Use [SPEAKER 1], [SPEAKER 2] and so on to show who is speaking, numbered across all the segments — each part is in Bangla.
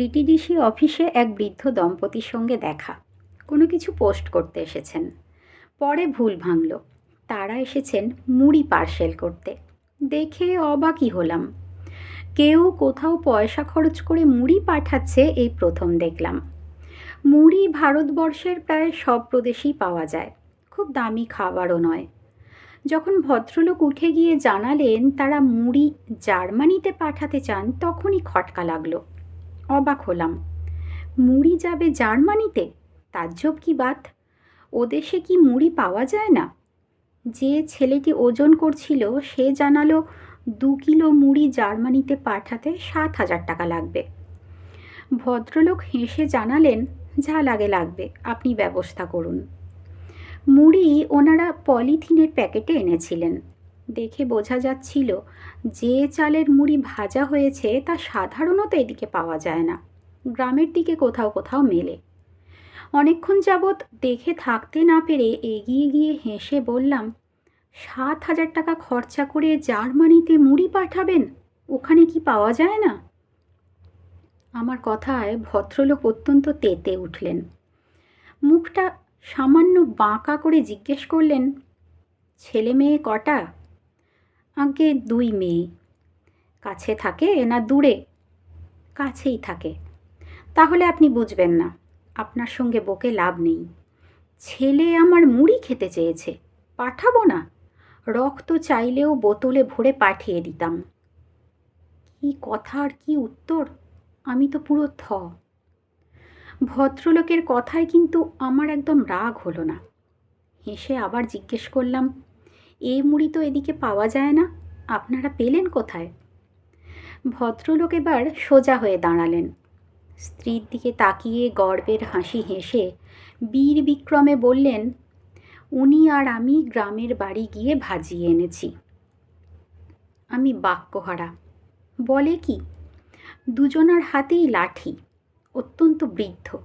[SPEAKER 1] ডিটিডিসি অফিসে এক বৃদ্ধ দম্পতির সঙ্গে দেখা। কোনো কিছু পোস্ট করতে এসেছেন। পরে ভুল ভাঙল। তারা এসেছেন মুড়ি পার্সেল করতে। দেখে অবাকই হলাম। কেউ কোথাও পয়সা খরচ করে মুড়ি পাঠাচ্ছে এই প্রথম দেখলাম। মুড়ি ভারতবর্ষের প্রায় সব প্রদেশেই পাওয়া যায়। খুব দামি খাবারও নয়। যখন ভদ্রলোক উঠে গিয়ে জানালেন তারা মুড়ি জার্মানিতে পাঠাতে চান, তখনই খটকা লাগল। অবাক হলাম। মুড়ি যাবে জার্মানিতে? তাজ্জব কি বাত? ও দেশে কি মুড়ি পাওয়া যায় না? যে ছেলেটি ওজন করছিল, সে জানালো দু কিলো মুড়ি জার্মানিতে পাঠাতে সাত হাজার টাকা লাগবে। ভদ্রলোক হেসে জানালেন, যা লাগে লাগবে, আপনি ব্যবস্থা করুন। মুড়ি ওনারা পলিথিনের প্যাকেটে এনেছিলেন। দেখে বোঝা যাচ্ছিল, যে চালের মুড়ি ভাজা হয়েছে তা সাধারণত এদিকে পাওয়া যায় না। গ্রামের দিকে কোথাও কোথাও মেলে। অনেকক্ষণ যাবৎ দেখে থাকতে না পেরে এগিয়ে গিয়ে হেসে বললাম, সাত হাজার টাকা খরচা করে জার্মানিতে মুড়ি পাঠাবেন? ওখানে কি পাওয়া যায় না? আমার কথায় ভদ্রলোক অত্যন্ত তেতে উঠলেন। মুখটা সামান্য বাঁকা করে জিজ্ঞেস করলেন ছেলে মেয়ে কটা? আগে দুই মেয়ে। কাছে থাকে না দূরে? কাছেই থাকে। তাহলে আপনি বুঝবেন না, আপনার সঙ্গে বকে লাভ নেই। ছেলে আমার মুড়ি খেতে চেয়েছে, পাঠাবো না? রক্ত চাইলেও বোতলে ভরে পাঠিয়ে দিতাম। কি কথা আর কি উত্তর? আমি তো পুরো থ। ভদ্রলোকের কথায় কিন্তু আমার একদম রাগ হলো না। হেসে আবার জিজ্ঞেস করলাম এই মুড়ি তো এদিকে পাওয়া যায় না। আপনারা পেলেন কোথায়? ভদ্রলোক এবার সোজা হয়ে দাঁড়ালেন। স্ত্রীর দিকে তাকিয়ে গর্বের হাসি হেসে বীর বিক্রমে বললেন, উনি আর আমি গ্রামের বাড়ি গিয়ে ভাজিয়ে এনেছি। আমি বাক্যহারা। বলে কি? দুজনার হাতেই লাঠি। অত্যন্ত বৃদ্ধ।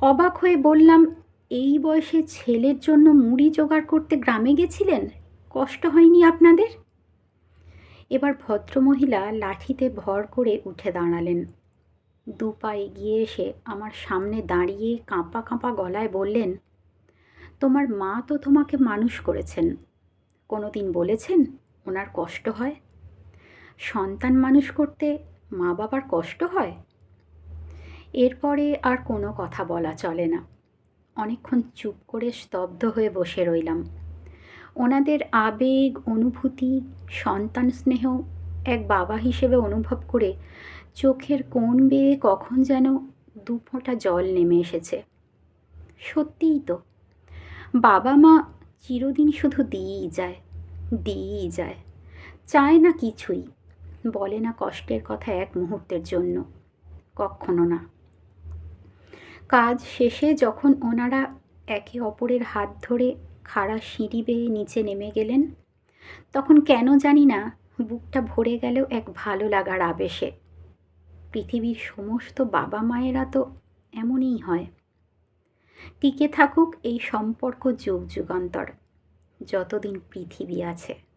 [SPEAKER 1] অবাক হয়ে বললাম এই বয়সে ছেলের জন্য মুড়ি জোগাড় করতে গ্রামে গেছিলেন? কষ্ট হয়নি আপনাদের? এবার ভদ্রমহিলা লাঠিতে ভর করে উঠে দাঁড়ালেন। দু পা এগিয়ে এসে আমার সামনে দাঁড়িয়ে কাঁপা কাঁপা গলায় বললেন, তোমার মা তো তোমাকে মানুষ করেছেন। কোনো দিন বলেছেন ওনার কষ্ট হয়? সন্তান মানুষ করতে মা বাবার কষ্ট হয়? এরপরে আর কোনো কথা বলা চলে না। অনেকক্ষণ চুপ করে স্তব্ধ হয়ে বসে রইলাম। ওনাদের আবেগ, অনুভূতি, সন্তান স্নেহ এক বাবা হিসেবে অনুভব করে চোখের কোণ বেয়ে কখন যেন দু ফোঁটা জল নেমে এসেছে। সত্যিই তো, বাবা মা চিরদিন শুধু দিয়েই যায় দিয়েই যায়, চায় না কিছুই, বলে না কষ্টের কথা এক মুহূর্তের জন্য, কখনো না। কাজ শেষে যখন ওনারা একে অপরের হাত ধরে খাড়া সিঁড়ি বেয়ে নিচে নেমে গেলেন, তখন কেন জানি না বুকটা ভরে গেল এক ভালো লাগার আবেশে। পৃথিবীর সমস্ত বাবা মায়েরা তো এমনই হয়। টিকে থাকুক এই সম্পর্ক যুগ যুগান্তর, যতদিন পৃথিবী আছে।